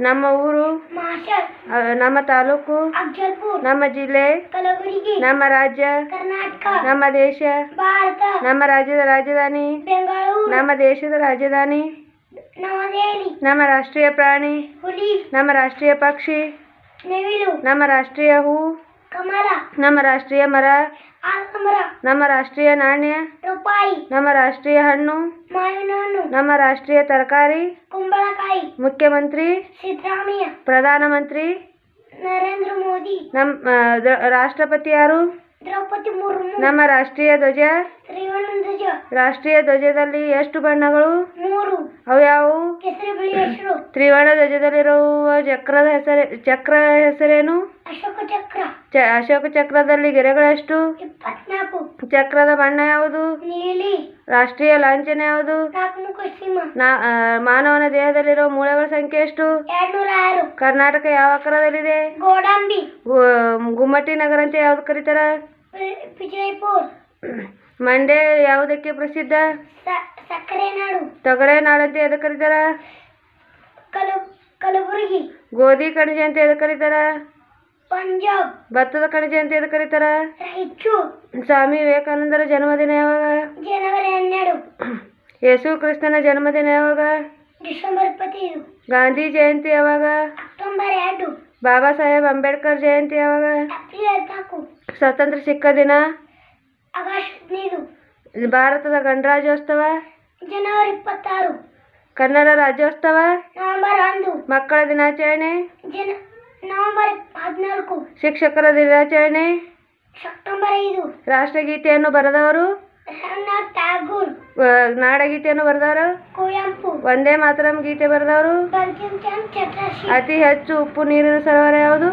ನಮ್ಮ ಊರು ಮಾಷ ಆ, ನಮ್ಮ ತಾಲೂಕು ಅಫ್ಜಲ್ಪುರ್ ನಮ್ಮ ಜಿಲ್ಲೆ ಕಲಬುರಗಿ ನಮ್ಮ ರಾಜ್ಯ ಕರ್ನಾಟಕ ನಮ್ಮ ದೇಶ ಭಾರತ ನಮ್ಮ ರಾಜ್ಯದ ರಾಜಧಾನಿ ಬೆಂಗಳೂರು ನಮ್ಮ ದೇಶದ ರಾಜಧಾನಿ ನವದೆಹಲಿ ನಮ್ಮ ರಾಷ್ಟ್ರೀಯ ಪ್ರಾಣಿ ಹುಲಿ ನಮ್ಮ ರಾಷ್ಟ್ರೀಯ ಪಕ್ಷಿ ನವಿಲು ನಮ್ಮ ರಾಷ್ಟ್ರೀಯ ಹೂ ಕಮಲ ನಮ್ಮ ರಾಷ್ಟ್ರೀಯ ಮರ. ನಮ್ಮ ರಾಷ್ಟ್ರೀಯ ನಾಣ್ಯ. ರೂಪಾಯಿ. ನಮ್ಮ ರಾಷ್ಟ್ರೀಯ ಹಣ್ಣು. ನಮ್ಮ ರಾಷ್ಟ್ರೀಯ ತರಕಾರಿ. ಕುಂಬಳಕಾಯಿ. ಮುಖ್ಯಮಂತ್ರಿ. ಸಿದ್ದರಾಮಯ್ಯ. ಪ್ರಧಾನಮಂತ್ರಿ. ನರೇಂದ್ರ ಮೋದಿ. ನಮ್ಮ ರಾಷ್ಟ್ರಪತಿ ಯಾರು? ದ್ರೌಪದಿ ಮುರ್ಮು. ನಮ್ಮ ರಾಷ್ಟ್ರೀಯ ಧ್ವಜ. ಧ್ವಜ. ರಾಷ್ಟ್ರೀಯ ಧ್ವಜದಲ್ಲಿ ಎಷ್ಟು ಬಣ್ಣಗಳು? ಮೂರು. ಅವು ಯಾವುವು? ತ್ರಿವರ್ಣ ಧ್ವಜದಲ್ಲಿರುವ ಚಕ್ರದ ಹೆಸರು ಚಕ್ರ ಹೆಸರೇನು? ಅಶೋಕ ಚಕ್ರ. ಅಶೋಕ ಚಕ್ರದಲ್ಲಿ ಗೆರೆಗಳೆಷ್ಟು? ಚಕ್ರದ ಬಣ್ಣ ಯಾವುದು? ನೀಲಿ. ರಾಷ್ಟ್ರೀಯ ಲಾಂಛನ ಯಾವುದು? ಮಾನವನ ದೇಹದಲ್ಲಿರುವ ಮೂಳೆಗಳ ಸಂಖ್ಯೆ ಎಷ್ಟು? ಕರ್ನಾಟಕ ಯಾವ ಆಕಾರದಲ್ಲಿದೆ ಗೋಡಂಬಿ. ಗುಮ್ಮಟಿ ನಗರ ಅಂತ ಯಾವ್ದು ಕರೀತಾರ? ವಿಜಯಪುರ್. ಮಂಡ್ಯ ಯಾವುದಕ್ಕೆ ಪ್ರಸಿದ್ಧ? ತೊಗರೆ ನಾಡು ಅಂತ ಯಾವ್ದು ಕರೀತಾರ? ಕಲಬುರಗಿ. ಗೋಧಿ ಕಣಿಜ ಅಂತ ಎದಕ್ಕೆ ಕರೀತಾರ? ಪಂಜಾಬ್. ಭತ್ತದ ಕಣಿಜ ಅಂತ ಎದಕ್ಕೆ ಕರೀತಾರ? ಹೆಚ್ಚು. ಸ್ವಾಮಿ ವಿವೇಕಾನಂದರ ಜನ್ಮದಿನ ಯಾವಾಗ? ಜನವರಿ ಹನ್ನೆರಡು. ಯೇಸು ಕ್ರಿಸ್ತನ ಜನ್ಮದಿನ ಯಾವಾಗ? ಡಿಸೆಂಬರ್ ಇಪ್ಪತ್ತೈದು. ಗಾಂಧಿ ಜಯಂತಿ ಯಾವಾಗ? ಅಕ್ಟೋಬರ್ ಎರಡು. ಬಾಬಾ ಸಾಹೇಬ್ ಅಂಬೇಡ್ಕರ್ ಜಯಂತಿ ಯಾವಾಗ? ಏಪ್ರಿಲ್ ಹದಿನಾಲ್ಕು. ಸ್ವಾತಂತ್ರ್ಯ ಸಿಕ್ಕ ದಿನ? ಆಗಸ್ಟ್ ಹದಿನೈದು. ಭಾರತದ ಗಣರಾಜ್ಯೋತ್ಸವ? ಜನವರಿ ಇಪ್ಪತ್ತಾರು. ಕನ್ನಡ ರಾಜ್ಯೋತ್ಸವ ನವೆಂಬರ್ ಒಂದು. ಮಕ್ಕಳ ದಿನಾಚರಣೆ ನವೆಂಬರ್ ಹದಿನಾಲ್ಕು. ಶಿಕ್ಷಕರ ದಿನಾಚರಣೆ ಸೆಪ್ಟೆಂಬರ್ ಐದು. ರಾಷ್ಟ್ರಗೀತೆಯನ್ನು ಬರೆದವರು ಟ್ಯಾಗೂರ್ ನಾಡಗೀತೆಯನ್ನು ಬರೆದವರು ಕುವೆಂಪು. ಒಂದೇ ಮಾತರಂ ಗೀತೆ ಬರೆದವರು ಅತಿ ಹೆಚ್ಚು ಉಪ್ಪು ನೀರಿನ ಸರೋವರ ಯಾವುದು?